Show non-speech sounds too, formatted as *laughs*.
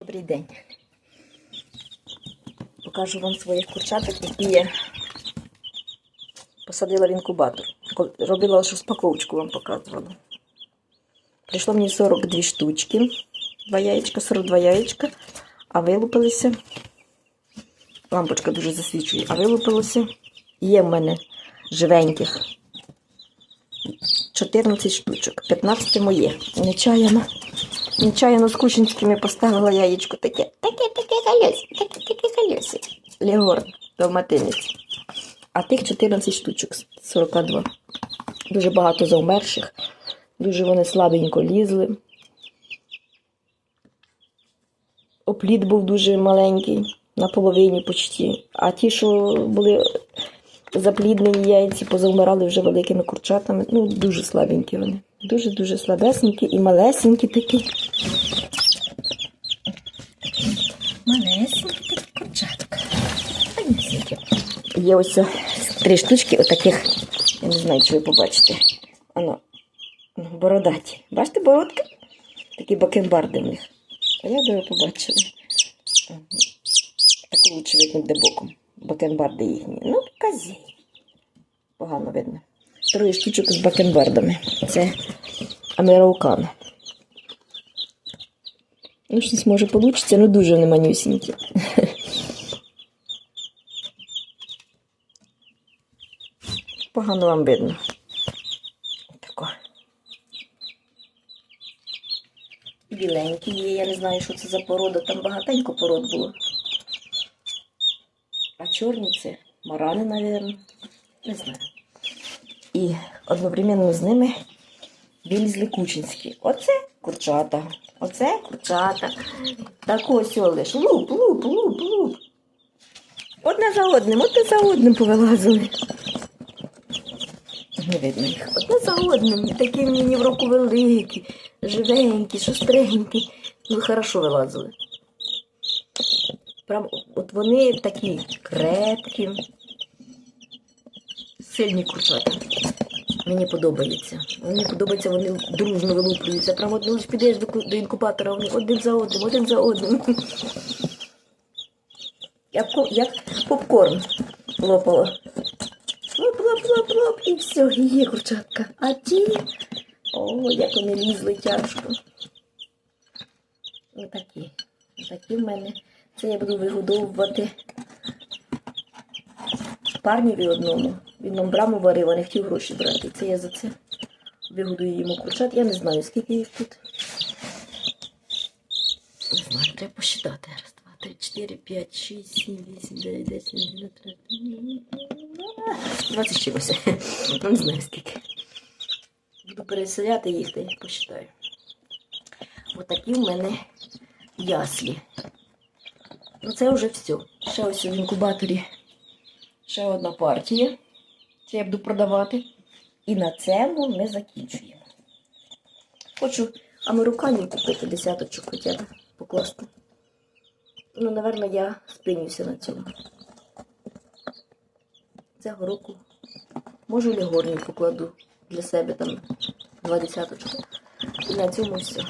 Добрий день. Покажу вам своїх курчаток, які я посадила в інкубатор. Робила лише розпаковочку вам показувала. Прийшло мені 42 штучки, два яєчка, 42 яєчка, а вилупилися. Лампочка дуже засвічує, а вилупилося. Є в мене живеньких 14 штучок, 15 моє. Нечаяно. Нечаяно з Кучинськими поставила яєчко таке. Таке, таке колесо, таке, таке колесо. Легор, далматинець. А тих 14 штучок, з 42. Дуже багато завмерших. Дуже вони слабенько лізли. Опліт був дуже маленький, на половині почти. А ті, що були запліднені яйці, позавмирали вже великими курчатами. Ну, дуже слабенькі вони. Дуже-дуже слабесенькі і малесенькі такі. Малесенькі такі курчатка. Малесенькі. Є ось три штучки отаких, я не знаю, чи ви побачите. Ано, ано, бородаті. Бачите бородки? Такі бакенбарди в них. А я би ви побачили. Ага. Так лучше видно де боком. Бакенбарди їхні. Ну, казі. Погано видно. Троє штучок з бакенбардами. Це американо. Ну, щось може вийде, ну дуже не манюсінькі. *laughs* Погано вам видно. Тако. Біленькі є, я не знаю, що це за порода, там багатенько пород було. А чорні це марани, мабуть. Не знаю. І одновременно з ними вілізли кучинські. Оце курчата. Оце курчата. Так ось лиш. Луп, луп, луп, луп. Одне за одним, одне за одним повилазили. Не видно їх. Одне за одним. Такі мені в року великі, живенькі, шустренькі. Ну, хорошо вилазили. Прям от вони такі крепкі, сильні курчата. Мені подобається. Мені подобається, вони дружно вилуплюються. Прямо от лиш підеш до, інкубатора, вони один за одним, один за одним. *laughs* Як, як попкорн лопало. Лоп, лоп, лоп, лоп, і все, і є курчатка. А ті, о, як вони лізли тяжко. Отакі. Отакі в мене. Це я буду вигодовувати парніві одному. Він нам браму варив, а не хотів гроші брати. Це я за це вигодую йому курчат. Я не знаю, скільки їх тут. Не знаю, треба посчитати. Раз, два, три, чотири, п'ять, шість, сім, вісім, дев'ять, десять, тридцять. Двадцять чимось. *laughs* Не знаю скільки. Буду переселяти їх, та посчитаю. Отакі в мене яслі. Ну це вже все. Ще ось в інкубаторі. Ще одна партія. Це я буду продавати. І на цьому ми закінчуємо. Хочу американів купити десяточок хоча б покласти. Ну, напевно, я спинюся на цьому. Цього року. Може, лігорні покладу для себе там два десяточки. І на цьому все.